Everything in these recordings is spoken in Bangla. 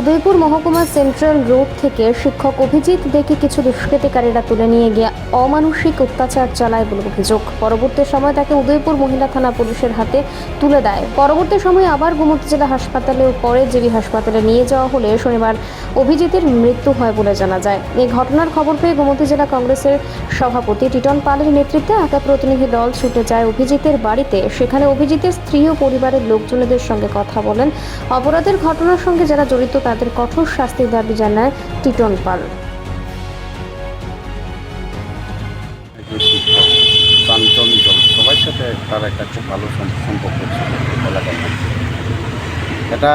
উদয়পুর মহকুমা সেন্ট্রাল রোড থেকে শিক্ষক অভিজিৎ দেখে কিছু দুষ্কৃতিকারীরা তুলে নিয়ে গিয়ে অমানসিক অত্যাচার চালায় বলে অভিযোগ। পরবর্তী সময় তাকে উদয়পুর মহিলা থানা পুলিশের হাতে তুলে দেয়। পরবর্তী সময়ে আবার গোমতী জেলা হাসপাতালে পরে জিবি হাসপাতালে নিয়ে যাওয়া হলে শনিবার অভিজিতের মৃত্যু হয় বলে জানা যায়। এই ঘটনার খবর পেয়ে গোমতী জেলা কংগ্রেসের সভাপতি টিটন পালের নেতৃত্বে একা প্রতিনিধি দল ছুটে যায় অভিজিতের বাড়িতে। সেখানে অভিজিতের স্ত্রী ও পরিবারের লোকজনদের সঙ্গে কথা বলেন। অপরাধের ঘটনার সঙ্গে যারা জড়িত তাদের কঠোর শাস্তির দাবি জানায় টিটন পাল। সবার সাথে তার একটা খুব ভালো সম্পর্ক ছিল এটা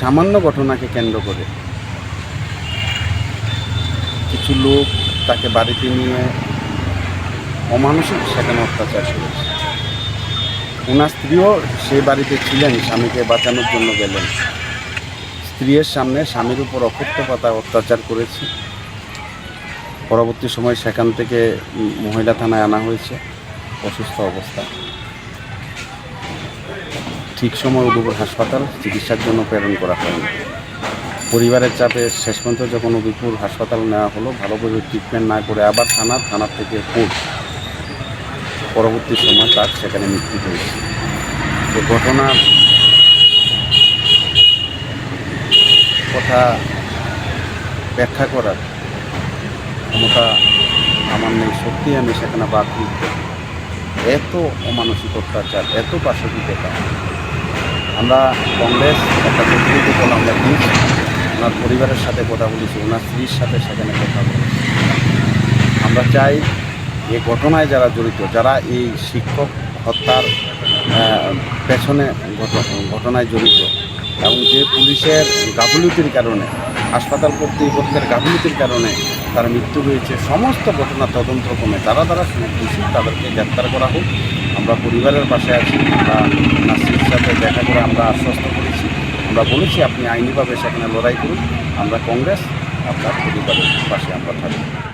সামান্য ঘটনাকে কেন্দ্র করে কিছু লোক তাকে বাড়িতে নিয়ে অমানসিক সেখানে অত্যাচার করেছে। ওনার স্ত্রীও সে বাড়িতে ছিলেন, স্বামীকে বাঁচানোর জন্য গেলেন। স্ত্রীর সামনে স্বামীর উপর অকথ্যপাতা অত্যাচার করেছে। পরবর্তী সময় সেখান থেকে মহিলা থানায় আনা হয়েছে অসুস্থ অবস্থা। ঠিক সময় উদয়পুর হাসপাতাল চিকিৎসার জন্য প্রেরণ করা হয়নি। পরিবারের চাপে শেষ পর্যন্ত যখন উদয়পুর হাসপাতাল নেওয়া হলো ভালোভাবে ট্রিটমেন্ট না করে আবার থানা থানা থেকে কোর্ট। পরবর্তী সময় তার সেখানে মৃত্যু হয়েছে। এই কথা ব্যাখ্যা করার ক্ষমতা আমার নেই। সত্যি আমি সেখানে বাদ বাকি। এত অমানসিক অত্যাচার এত পাশবিকতা। আমরা কংগ্রেস, একটা প্রতিনিধি দল আমরা ওনার পরিবারের সাথে কথা বলেছি, ওনার স্ত্রীর সাথে সেখানে কথা বলেছি। আমরা চাই এই ঘটনায় যারা জড়িত, যারা এই শিক্ষক হত্যার পেছনে ঘট- ঘটনায় জড়িত এবং যে পুলিশের গাফিলতির কারণে, হাসপাতাল কর্তৃপক্ষের গাফিলতির কারণে তার মৃত্যু হয়েছে, সমস্ত ঘটনা তদন্ত ক্রমে তারা যারা দোষী তাদেরকে গ্রেপ্তার করা হোক। আমরা পরিবারের পাশে আছি, আমরা নাসির সাথে দেখা করে আমরা আশ্বস্ত করেছি। আমরা বলেছি, আপনি আইনিভাবে সেখানে লড়াই করুন। আমরা কংগ্রেস, আপনার পরিবারের পাশে আমরা থাকব।